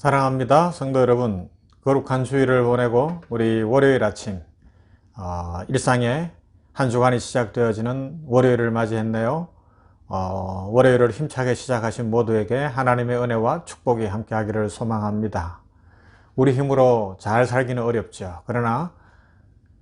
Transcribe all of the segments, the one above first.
사랑합니다. 성도 여러분. 거룩한 주일을 보내고 우리 월요일 아침 어, 일상의 한 주간이 시작되어지는 월요일을 맞이했네요. 어, 월요일을 힘차게 시작하신 모두에게 하나님의 은혜와 축복이 함께하기를 소망합니다. 우리 힘으로 잘 살기는 어렵죠. 그러나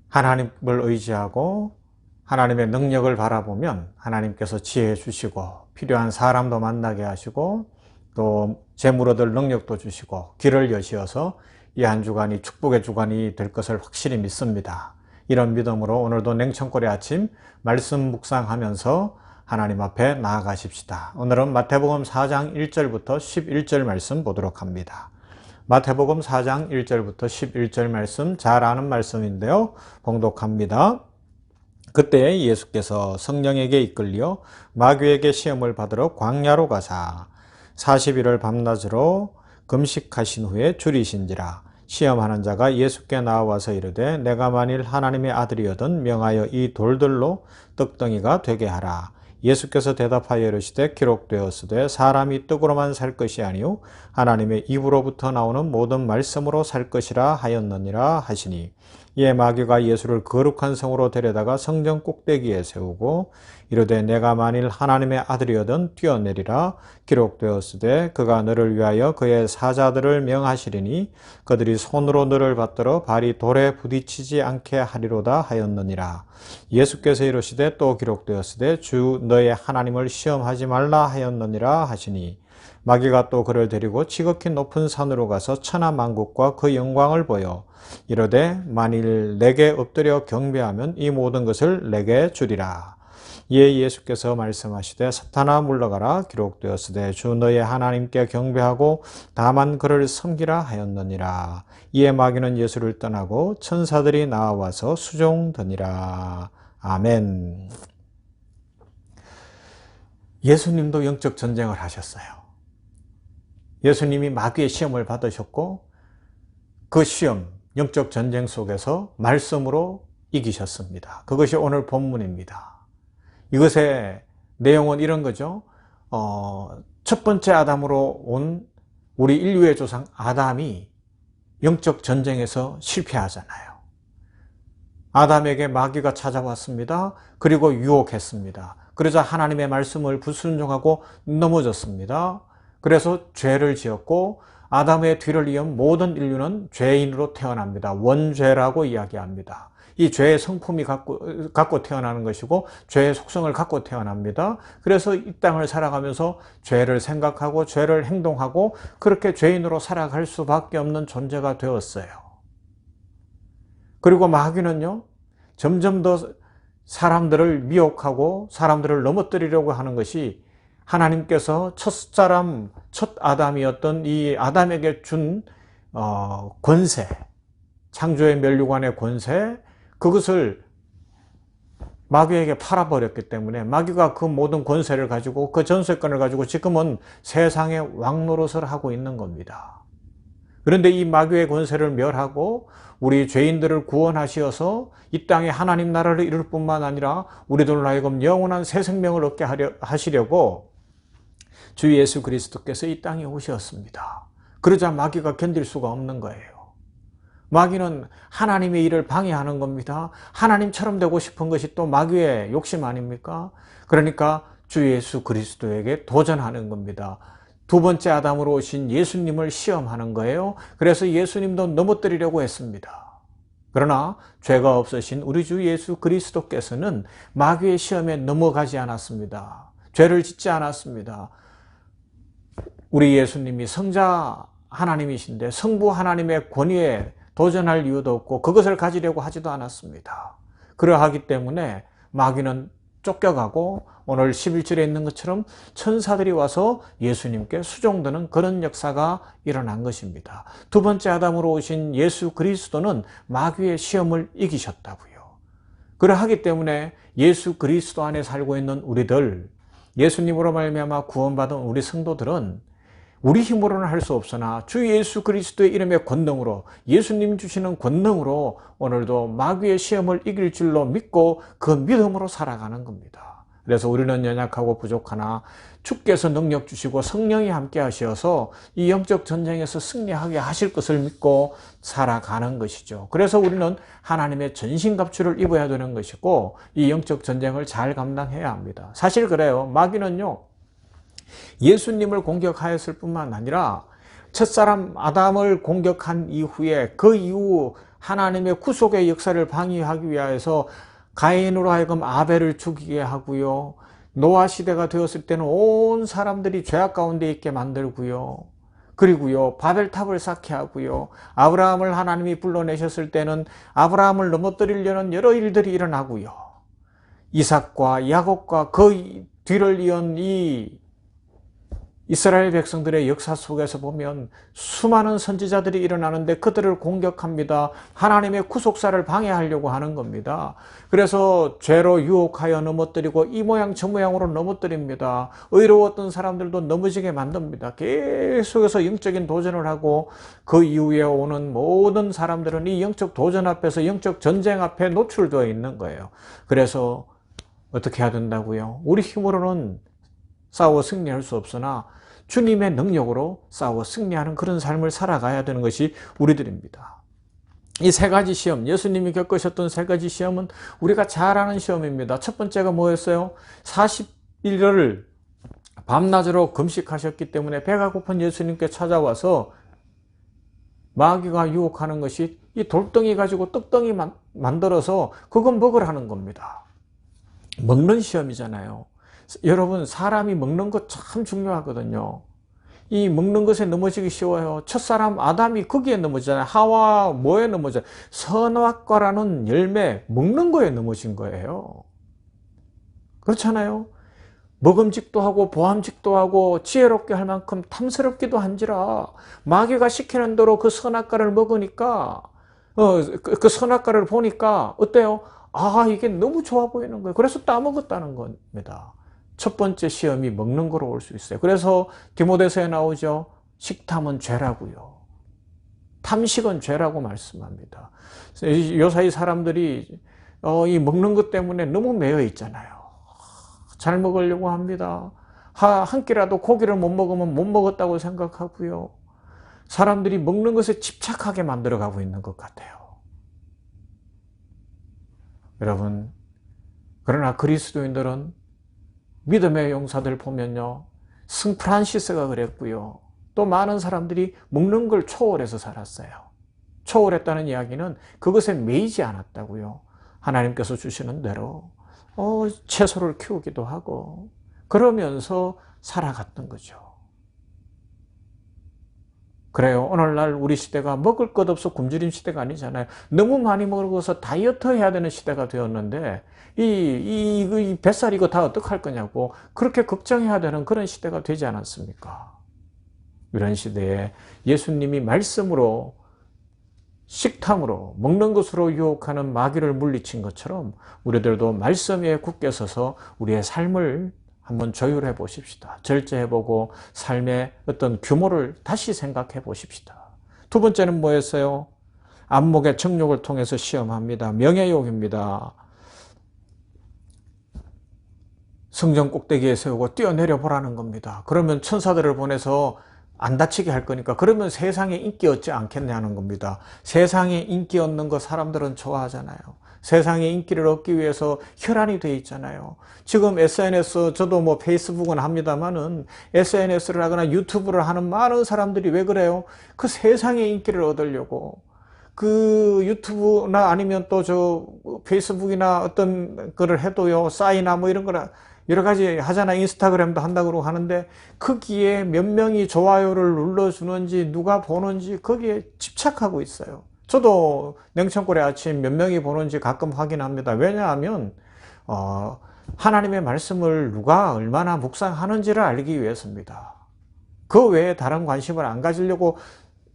하나님을 의지하고 하나님의 능력을 바라보면 하나님께서 지혜 주시고 필요한 사람도 만나게 하시고 또 재물 얻을 능력도 주시고 길을 여시어서 이 한 주간이 축복의 주간이 될 것을 확실히 믿습니다. 이런 믿음으로 오늘도 냉천골의 아침 말씀 묵상하면서 하나님 앞에 나아가십시다. 오늘은 마태복음 4장 1절부터 11절 말씀 보도록 합니다. 마태복음 4장 1절부터 11절 말씀 잘 아는 말씀인데요. 봉독합니다. 그때 예수께서 성령에게 이끌려 마귀에게 시험을 받으러 광야로 가사 40일을 밤낮으로 금식하신 후에 줄이신지라 시험하는 자가 예수께 나와서 이르되 내가 만일 하나님의 아들이거든 명하여 이 돌들로 떡덩이가 되게 하라. 예수께서 대답하여 이르시되 기록되었으되 사람이 떡으로만 살 것이 아니요 하나님의 입으로부터 나오는 모든 말씀으로 살 것이라 하였느니라 하시니 이에 마귀가 예수를 거룩한 성으로 데려다가 성전 꼭대기에 세우고 이르되 내가 만일 하나님의 아들이거든 뛰어내리라 기록되었으되 그가 너를 위하여 그의 사자들을 명하시리니 그들이 손으로 너를 받들어 발이 돌에 부딪히지 않게 하리로다 하였느니라. 예수께서 이르시되 또 기록되었으되 주 너의 하나님을 시험하지 말라 하였느니라 하시니 마귀가 또 그를 데리고 지극히 높은 산으로 가서 천하 만국과 그 영광을 보여 이르되 만일 내게 엎드려 경배하면 이 모든 것을 내게 주리라. 이에 예수께서 말씀하시되 사탄아 물러가라 기록되었으되 주 너의 하나님께 경배하고 다만 그를 섬기라 하였느니라. 이에 마귀는 예수를 떠나고 천사들이 나와서 수종드니라. 아멘. 예수님도 영적 전쟁을 하셨어요. 예수님이 마귀의 시험을 받으셨고 그 시험, 영적 전쟁 속에서 말씀으로 이기셨습니다. 그것이 오늘 본문입니다. 이것의 내용은 이런 거죠. 어, 첫 번째 아담으로 온 우리 인류의 조상 아담이 영적 전쟁에서 실패하잖아요. 아담에게 마귀가 찾아왔습니다. 그리고 유혹했습니다. 그러자 하나님의 말씀을 불순종하고 넘어졌습니다. 그래서 죄를 지었고 아담의 뒤를 이은 모든 인류는 죄인으로 태어납니다. 원죄라고 이야기합니다. 이 죄의 성품이 갖고, 갖고 태어나는 것이고 죄의 속성을 갖고 태어납니다. 그래서 이 땅을 살아가면서 죄를 생각하고 죄를 행동하고 그렇게 죄인으로 살아갈 수밖에 없는 존재가 되었어요. 그리고 마귀는요, 점점 더 사람들을 미혹하고 사람들을 넘어뜨리려고 하는 것이 하나님께서 첫 사람, 첫 아담이었던 이 아담에게 준 어, 권세, 창조의 멸류관의 권세, 그것을 마귀에게 팔아버렸기 때문에 마귀가 그 모든 권세를 가지고 그 전세권을 가지고 지금은 세상의 왕노릇을 하고 있는 겁니다. 그런데 이 마귀의 권세를 멸하고 우리 죄인들을 구원하시어서 이 땅에 하나님 나라를 이룰 뿐만 아니라 우리들로 하여금 영원한 새 생명을 얻게 하시려고 주 예수 그리스도께서 이 땅에 오셨습니다. 그러자 마귀가 견딜 수가 없는 거예요. 마귀는 하나님의 일을 방해하는 겁니다. 하나님처럼 되고 싶은 것이 또 마귀의 욕심 아닙니까? 그러니까 주 예수 그리스도에게 도전하는 겁니다. 두 번째 아담으로 오신 예수님을 시험하는 거예요. 그래서 예수님도 넘어뜨리려고 했습니다. 그러나 죄가 없으신 우리 주 예수 그리스도께서는 마귀의 시험에 넘어가지 않았습니다. 죄를 짓지 않았습니다. 우리 예수님이 성자 하나님이신데 성부 하나님의 권위에 도전할 이유도 없고 그것을 가지려고 하지도 않았습니다. 그러하기 때문에 마귀는 쫓겨가고 오늘 11절에 있는 것처럼 천사들이 와서 예수님께 수종드는 그런 역사가 일어난 것입니다. 두 번째 아담으로 오신 예수 그리스도는 마귀의 시험을 이기셨다고요. 그러하기 때문에 예수 그리스도 안에 살고 있는 우리들 예수님으로 말미암아 구원받은 우리 성도들은 우리 힘으로는 할 수 없으나 주 예수 그리스도의 이름의 권능으로 예수님 주시는 권능으로 오늘도 마귀의 시험을 이길 줄로 믿고 그 믿음으로 살아가는 겁니다. 그래서 우리는 연약하고 부족하나 주께서 능력 주시고 성령이 함께 하셔서 이 영적 전쟁에서 승리하게 하실 것을 믿고 살아가는 것이죠. 그래서 우리는 하나님의 전신갑주를 입어야 되는 것이고 이 영적 전쟁을 잘 감당해야 합니다. 사실 그래요. 마귀는요. 예수님을 공격하였을 뿐만 아니라 첫사람 아담을 공격한 이후에 그 이후 하나님의 구속의 역사를 방해하기 위하여서 가인으로 하여금 아벨을 죽이게 하고요. 노아 시대가 되었을 때는 온 사람들이 죄악 가운데 있게 만들고요. 그리고요, 바벨탑을 쌓게 하고요. 아브라함을 하나님이 불러내셨을 때는 아브라함을 넘어뜨리려는 여러 일들이 일어나고요. 이삭과 야곱과 그 뒤를 이은 이 이스라엘 백성들의 역사 속에서 보면 수많은 선지자들이 일어나는데 그들을 공격합니다. 하나님의 구속사를 방해하려고 하는 겁니다. 그래서 죄로 유혹하여 넘어뜨리고 이 모양 저 모양으로 넘어뜨립니다. 의로웠던 사람들도 넘어지게 만듭니다. 계속해서 영적인 도전을 하고 그 이후에 오는 모든 사람들은 이 영적 도전 앞에서 영적 전쟁 앞에 노출되어 있는 거예요. 그래서 어떻게 해야 된다고요? 우리 힘으로는 싸워 승리할 수 없으나 주님의 능력으로 싸워 승리하는 그런 삶을 살아가야 되는 것이 우리들입니다. 이 세 가지 시험, 예수님이 겪으셨던 세 가지 시험은 우리가 잘 아는 시험입니다. 첫 번째가 뭐였어요? 40일을 밤낮으로 금식하셨기 때문에 배가 고픈 예수님께 찾아와서 마귀가 유혹하는 것이 이 돌덩이 가지고 떡덩이 만들어서 그건 먹으라는 겁니다. 먹는 시험이잖아요. 여러분 사람이 먹는 것 참 중요하거든요. 이 먹는 것에 넘어지기 쉬워요. 첫사람 아담이 거기에 넘어지잖아요. 하와 뭐에 넘어져? 선악과라는 열매 먹는 거에 넘어진 거예요. 그렇잖아요. 먹음직도 하고 보암직도 하고 지혜롭게 할 만큼 탐스럽기도 한지라 마귀가 시키는 대로 그 선악과를 먹으니까 어, 그, 그 선악과를 보니까 어때요? 아 이게 너무 좋아 보이는 거예요. 그래서 따먹었다는 겁니다. 첫 번째 시험이 먹는 거로 올 수 있어요. 그래서 디모데서에 나오죠. 식탐은 죄라고요. 탐식은 죄라고 말씀합니다. 요사이 사람들이 어, 이 먹는 것 때문에 너무 매여 있잖아요. 잘 먹으려고 합니다. 한 끼라도 고기를 못 먹으면 못 먹었다고 생각하고요. 사람들이 먹는 것에 집착하게 만들어 가고 있는 것 같아요. 여러분, 그러나 그리스도인들은 믿음의 용사들 보면요. 승프란시스가 그랬고요. 또 많은 사람들이 먹는 걸 초월해서 살았어요. 초월했다는 이야기는 그것에 매이지 않았다고요. 하나님께서 주시는 대로 어, 채소를 키우기도 하고 그러면서 살아갔던 거죠. 그래요. 오늘날 우리 시대가 먹을 것 없어 굶주린 시대가 아니잖아요. 너무 많이 먹어서 다이어트 해야 되는 시대가 되었는데 이, 이, 이, 이 뱃살 이거 다 어떡할 거냐고 그렇게 걱정해야 되는 그런 시대가 되지 않았습니까? 이런 시대에 예수님이 말씀으로 식탐으로 먹는 것으로 유혹하는 마귀를 물리친 것처럼 우리들도 말씀 에 굳게 서서 우리의 삶을 한번 조율해 보십시다. 절제해 보고 삶의 어떤 규모를 다시 생각해 보십시다. 두 번째는 뭐였어요? 안목의 정욕을 통해서 시험합니다. 명예욕입니다. 성전 꼭대기에 세우고 뛰어내려 보라는 겁니다. 그러면 천사들을 보내서 안 다치게 할 거니까 그러면 세상에 인기 얻지 않겠냐는 겁니다. 세상에 인기 얻는 거 사람들은 좋아하잖아요. 세상에 인기를 얻기 위해서 혈안이 돼 있잖아요. 지금 SNS 저도 뭐 페이스북은 합니다만은 SNS를 하거나 유튜브를 하는 많은 사람들이 왜 그래요? 그 세상의 인기를 얻으려고 그 유튜브나 아니면 또 저 페이스북이나 어떤 거를 해도요 싸이나 뭐 이런 거나 여러 가지 하잖아 인스타그램도 한다고 하는데 거기에 몇 명이 좋아요를 눌러주는지 누가 보는지 거기에 집착하고 있어요 저도 냉천골의 아침 몇 명이 보는지 가끔 확인합니다 왜냐하면 어, 하나님의 말씀을 누가 얼마나 묵상하는지를 알기 위해서입니다 그 외에 다른 관심을 안 가지려고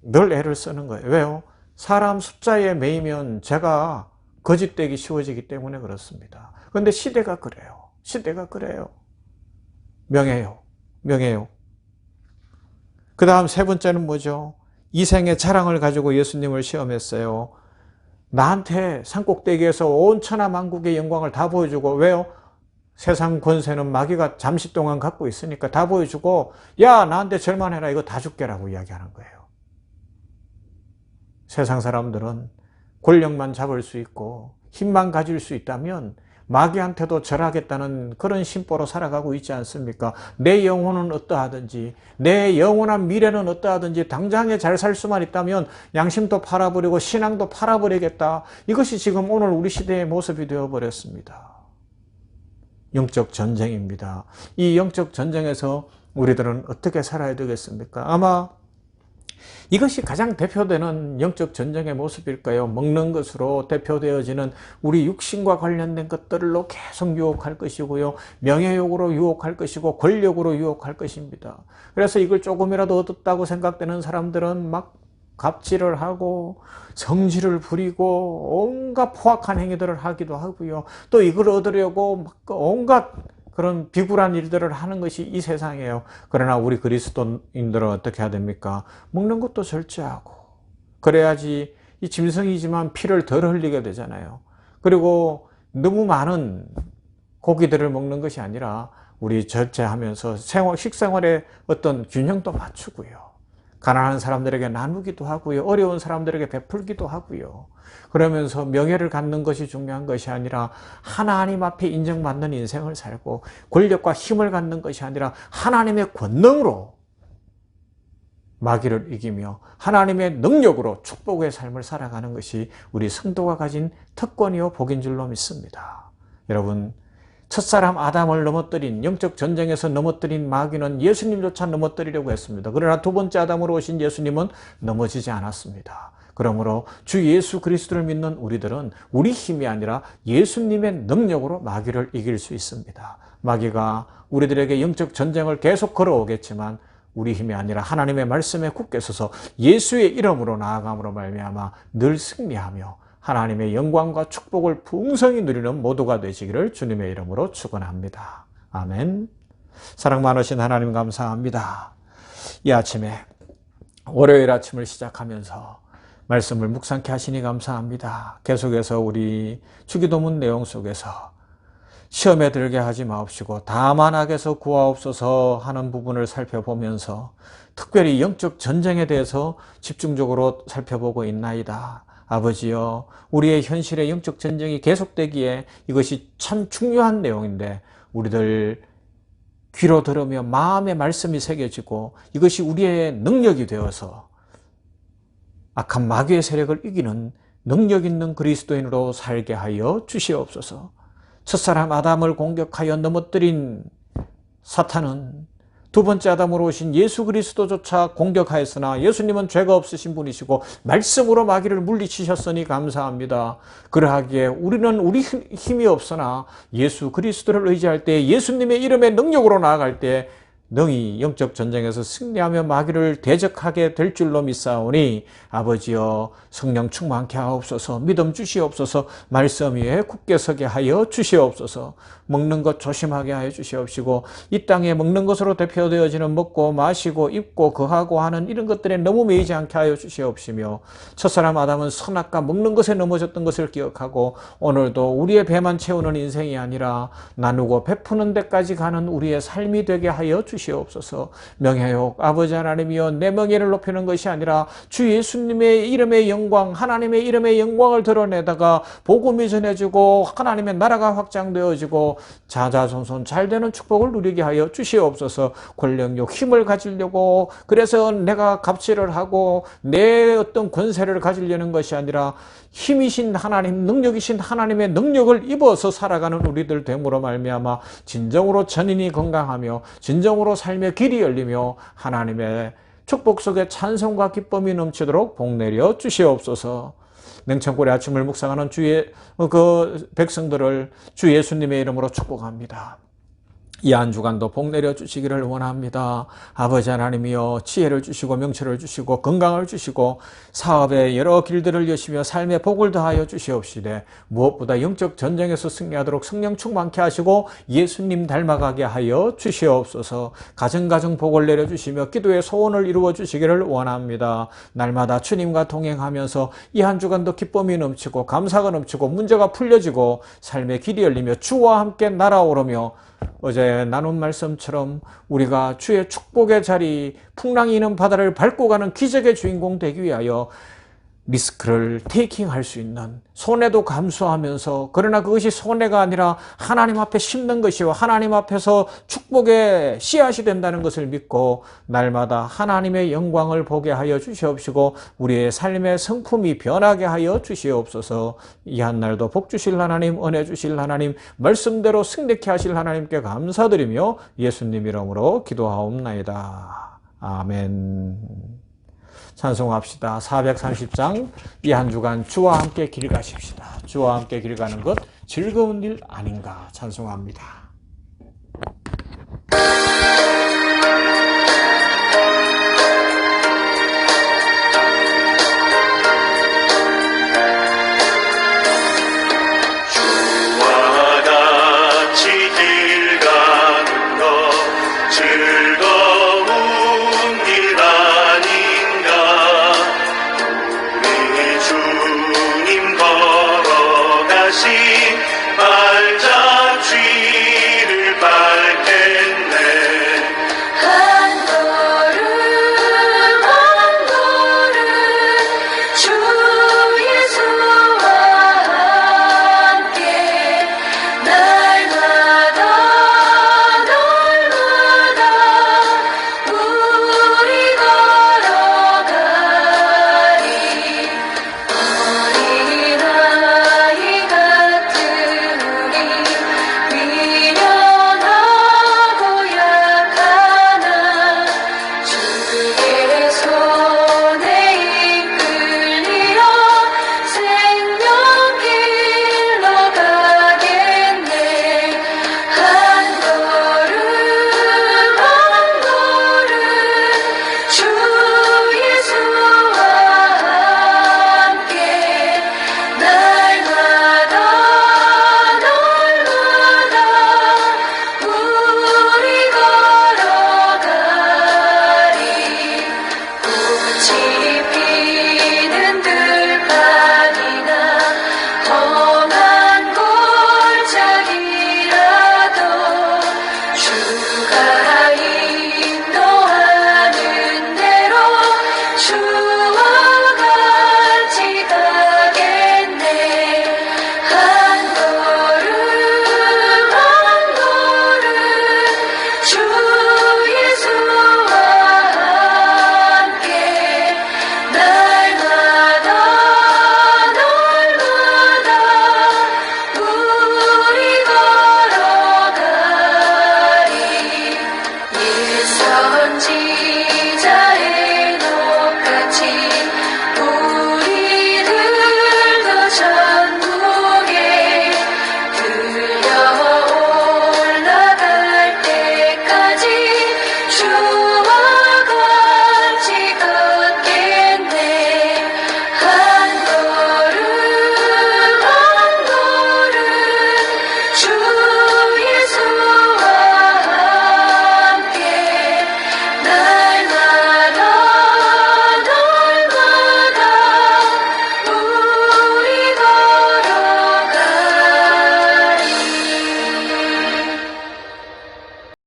늘 애를 쓰는 거예요 왜요? 사람 숫자에 매이면 제가 거짓되기 쉬워지기 때문에 그렇습니다 그런데 시대가 그래요 시대가 그래요. 명예요. 명예요. 그 다음 세 번째는 뭐죠? 이생의 자랑을 가지고 예수님을 시험했어요. 나한테 산꼭대기에서 온 천하 만국의 영광을 다 보여주고 왜요? 세상 권세는 마귀가 잠시 동안 갖고 있으니까 다 보여주고 야 나한테 절만 해라 이거 다 줄게라고 이야기하는 거예요. 세상 사람들은 권력만 잡을 수 있고 힘만 가질 수 있다면 마귀한테도 절하겠다는 그런 심보로 살아가고 있지 않습니까? 내 영혼은 어떠하든지 내 영원한 미래는 어떠하든지 당장에 잘 살 수만 있다면 양심도 팔아버리고 신앙도 팔아버리겠다. 이것이 지금 오늘 우리 시대의 모습이 되어버렸습니다. 영적 전쟁입니다. 이 영적 전쟁에서 우리들은 어떻게 살아야 되겠습니까? 아마 이것이 가장 대표되는 영적 전쟁의 모습일까요? 먹는 것으로 대표되어지는 우리 육신과 관련된 것들로 계속 유혹할 것이고요. 명예욕으로 유혹할 것이고 권력으로 유혹할 것입니다. 그래서 이걸 조금이라도 얻었다고 생각되는 사람들은 막 갑질을 하고 성질을 부리고 온갖 포악한 행위들을 하기도 하고요. 또 이걸 얻으려고 막 온갖 그런 비굴한 일들을 하는 것이 이 세상이에요. 그러나 우리 그리스도인들은 어떻게 해야 됩니까? 먹는 것도 절제하고 그래야지 이 짐승이지만 피를 덜 흘리게 되잖아요. 그리고 너무 많은 고기들을 먹는 것이 아니라 우리 절제하면서 생활, 식생활의 어떤 균형도 맞추고요. 가난한 사람들에게 나누기도 하고요. 어려운 사람들에게 베풀기도 하고요. 그러면서 명예를 갖는 것이 중요한 것이 아니라 하나님 앞에 인정받는 인생을 살고 권력과 힘을 갖는 것이 아니라 하나님의 권능으로 마귀를 이기며 하나님의 능력으로 축복의 삶을 살아가는 것이 우리 성도가 가진 특권이요 복인 줄로 믿습니다. 여러분 첫사람 아담을 넘어뜨린 영적 전쟁에서 넘어뜨린 마귀는 예수님조차 넘어뜨리려고 했습니다. 그러나 두 번째 아담으로 오신 예수님은 넘어지지 않았습니다. 그러므로 주 예수 그리스도를 믿는 우리들은 우리 힘이 아니라 예수님의 능력으로 마귀를 이길 수 있습니다. 마귀가 우리들에게 영적 전쟁을 계속 걸어오겠지만 우리 힘이 아니라 하나님의 말씀에 굳게 서서 예수의 이름으로 나아감으로 말미암아 늘 승리하며 하나님의 영광과 축복을 풍성히 누리는 모두가 되시기를 주님의 이름으로 축원합니다. 아멘. 사랑 많으신 하나님 감사합니다. 이 아침에 월요일 아침을 시작하면서 말씀을 묵상케 하시니 감사합니다. 계속해서 우리 주기도문 내용 속에서 시험에 들게 하지 마옵시고 다만 악에서 구하옵소서 하는 부분을 살펴보면서 특별히 영적 전쟁에 대해서 집중적으로 살펴보고 있나이다. 아버지여, 우리의 현실의 영적 전쟁이 계속되기에 이것이 참 중요한 내용인데 우리들 귀로 들으며 마음의 말씀이 새겨지고 이것이 우리의 능력이 되어서 악한 마귀의 세력을 이기는 능력 있는 그리스도인으로 살게 하여 주시옵소서. 첫사람 아담을 공격하여 넘어뜨린 사탄은 두 번째 아담으로 오신 예수 그리스도조차 공격하였으나 예수님은 죄가 없으신 분이시고 말씀으로 마귀를 물리치셨으니 감사합니다. 그러하기에 우리는 우리 힘이 없으나 예수 그리스도를 의지할 때 예수님의 이름의 능력으로 나아갈 때 능히 영적 전쟁에서 승리하며 마귀를 대적하게 될 줄로 믿사오니 아버지여 성령 충만케 하옵소서 믿음 주시옵소서 말씀 위에 굳게 서게 하여 주시옵소서. 먹는 것 조심하게 하여 주시옵시고 이 땅에 먹는 것으로 대표되어지는 먹고 마시고 입고 거하고 하는 이런 것들에 너무 매이지 않게 하여 주시옵시며 첫사람 아담은 선악과 먹는 것에 넘어졌던 것을 기억하고 오늘도 우리의 배만 채우는 인생이 아니라 나누고 베푸는 데까지 가는 우리의 삶이 되게 하여 주시옵소서 명예욕 아버지 하나님이여 내 명예를 높이는 것이 아니라 주 예수님의 이름의 영광 하나님의 이름의 영광을 드러내다가 복음이 전해지고 하나님의 나라가 확장되어지고 자자손손 잘 되는 축복을 누리게 하여 주시옵소서. 권력욕 힘을 가지려고 그래서 내가 갑질을 하고 내 어떤 권세를 가지려는 것이 아니라 힘이신 하나님 능력이신 하나님의 능력을 입어서 살아가는 우리들 됨으로 말미암아 진정으로 전인이 건강하며 진정으로 삶의 길이 열리며 하나님의 축복 속에 찬송과 기쁨이 넘치도록 복 내려 주시옵소서. 냉천골의 아침을 묵상하는 주의 그 백성들을 주 예수님의 이름으로 축복합니다. 이 한 주간도 복 내려 주시기를 원합니다. 아버지 하나님이여 지혜를 주시고 명철을 주시고 건강을 주시고 사업의 여러 길들을 여시며 삶의 복을 더하여 주시옵시되 무엇보다 영적 전쟁에서 승리하도록 성령 충만케 하시고 예수님 닮아가게 하여 주시옵소서 가정가정 복을 내려 주시며 기도의 소원을 이루어 주시기를 원합니다. 날마다 주님과 동행하면서 이 한 주간도 기쁨이 넘치고 감사가 넘치고 문제가 풀려지고 삶의 길이 열리며 주와 함께 날아오르며 어제 나눈 말씀처럼 우리가 주의 축복의 자리, 풍랑이 있는 바다를 밟고 가는 기적의 주인공 되기 위하여 리스크를 테이킹할 수 있는 손해도 감수하면서 그러나 그것이 손해가 아니라 하나님 앞에 심는 것이요. 하나님 앞에서 축복의 씨앗이 된다는 것을 믿고 날마다 하나님의 영광을 보게 하여 주시옵시고 우리의 삶의 성품이 변하게 하여 주시옵소서. 이 한 날도 복 주실 하나님 은혜 주실 하나님 말씀대로 승리케 하실 하나님께 감사드리며 예수님 이름으로 기도하옵나이다. 아멘 찬송합시다. 430장 이 한 주간 주와 함께 길 가십시다. 주와 함께 길 가는 것 즐거운 일 아닌가 찬송합니다.